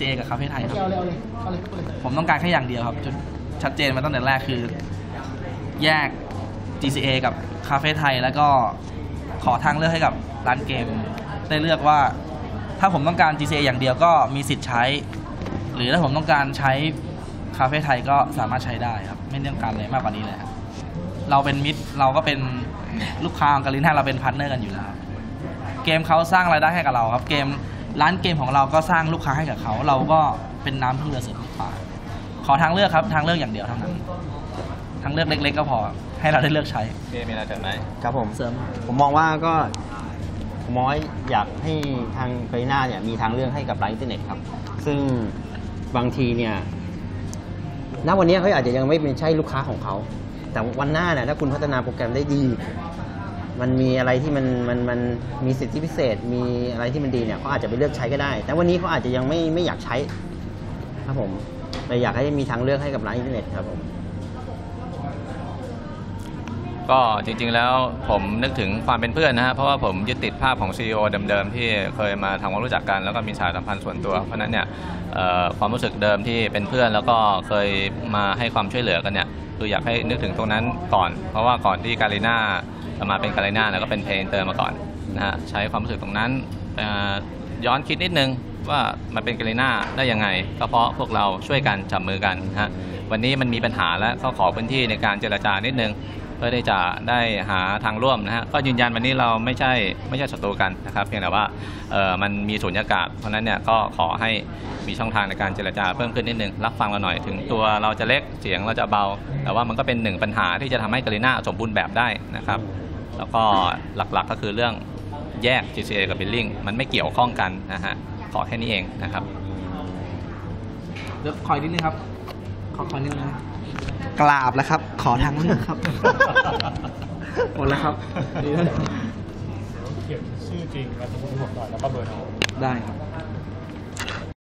GTA กับคาเฟ่ไทยครับผมต้องการแค่อย่างเดียวครับจนชัดเจนมาตั้งแต่แรกคือ แยก GTA กับคาเฟ่ไทย แล้วก็ขอทางเลือกให้กับร้านเกม ได้เลือกว่า ถ้าผมต้องการ GTA อย่างเดียวก็มีสิทธิ์ใช้ หรือถ้าผมต้องการใช้คาเฟ่ไทยก็สามารถใช้ได้ครับ ไม่ต้องการอะไรมากกว่านี้เลยครับเราเป็นมิตรเราก็เป็นลูกค้าของกาลิน่าเราเป็นพาร์ทเนอร์กันอยู่แล้วครับเกมเขาสร้างรายได้ให้กับเราครับเกม ร้านเกมของเราก็สร้างลูกค้าให้กับเขา เราก็เป็นน้ำพึ่งเรือเสือลูกค้าขอทางเลือกครับทางเลือกอย่างเดียวเท่านั้นทางเลือกเล็ก ๆ ก็พอครับให้เราได้เลือกใช้พี่มีอะไรเสริมไหมครับผมเสริมผมมองว่าก็ผมมองว่าอยากให้ทางเกรน่าเนี่ยมีทางเลือกให้กับร้านอินเทอร์เน็ตครับ ซึ่งบางทีเนี่ยณวันนี้เขาอาจจะยังไม่เป็นใช่ลูกค้าของเขา แต่วันหน้าเนี่ยถ้าคุณพัฒนาโปรแกรมได้ดี มันมีอะไรที่มันมันมันมีสิทธิพิเศษ มีอะไรที่มันดีเนี่ยเขาอาจจะไปเลือกใช้ก็ได้ แต่วันนี้เขาอาจจะยังไม่ไม่อยากใช้ครับผมแต่อยากให้มีทางเลือกให้กับร้านอินเทอร์เน็ตครับผมก็จริงๆแล้วผมนึกถึงความเป็นเพื่อนนะฮะเพราะว่าผมยึดติดภาพของ CEO เดิมๆที่เคยมาทำความรู้จักกัน แล้วก็มีสายสัมพันธ์ส่วนตัว เพราะนั้นเนี่ยความรู้สึกเดิมที่เป็นเพื่อนแล้วก็เคยมาให้ความช่วยเหลือกันเนี่ยคืออยากให้นึกถึงตรงนั้นก่อน เพราะว่าก่อนที่การีน่า มาเป็นกาเลน่าแล้วก็เป็นเพลงเตอร์มาก่อนนะฮะใช้ความรู้สึกตรงนั้นย้อนคิดนิดนึงว่ามาเป็นกาเลน่าได้ยังไง ก็เพราะพวกเราช่วยกันจับมือกันนะฮะวันนี้มันมีปัญหาแล้วก็ขอพื้นที่ในการเจรจานิดนึง พื่อที่จะได้หาทางร่วมนะฮะก็ยืนยันวันนี้เราไม่ใช่ไม่ใช่ศัตรูกันนะครับเพียงแต่ว่าเออมันมีสุญญากาศเพราะนั้นเนี่ยก็ขอให้มีช่องทางในการเจรจาเพิ่มขึ้นนิดนึงรับฟังเราหน่อยถึงตัวเราจะเล็กเสียงเราจะเบา แต่ว่ามันก็เป็นหนึ่งปัญหาที่จะทำให้กาลิน่าสมบูรณ์แบบได้นะครับ แล้วก็หลักๆก็คือเรื่องแยก GCA กับ Billing มันไม่เกี่ยวข้องกันนะฮะขอแค่นี้เองนะครับเดี๋ยวขออีกนิดนึงครับขอขอยนิดนึงนะ กราบแล้วครับ ขอทางเลือกครับ หมดแล้วครับดีแล้วเขียนชื่อจริงนามสกุลผมหน่อยแล้วก็เบอร์โทรได้ครับ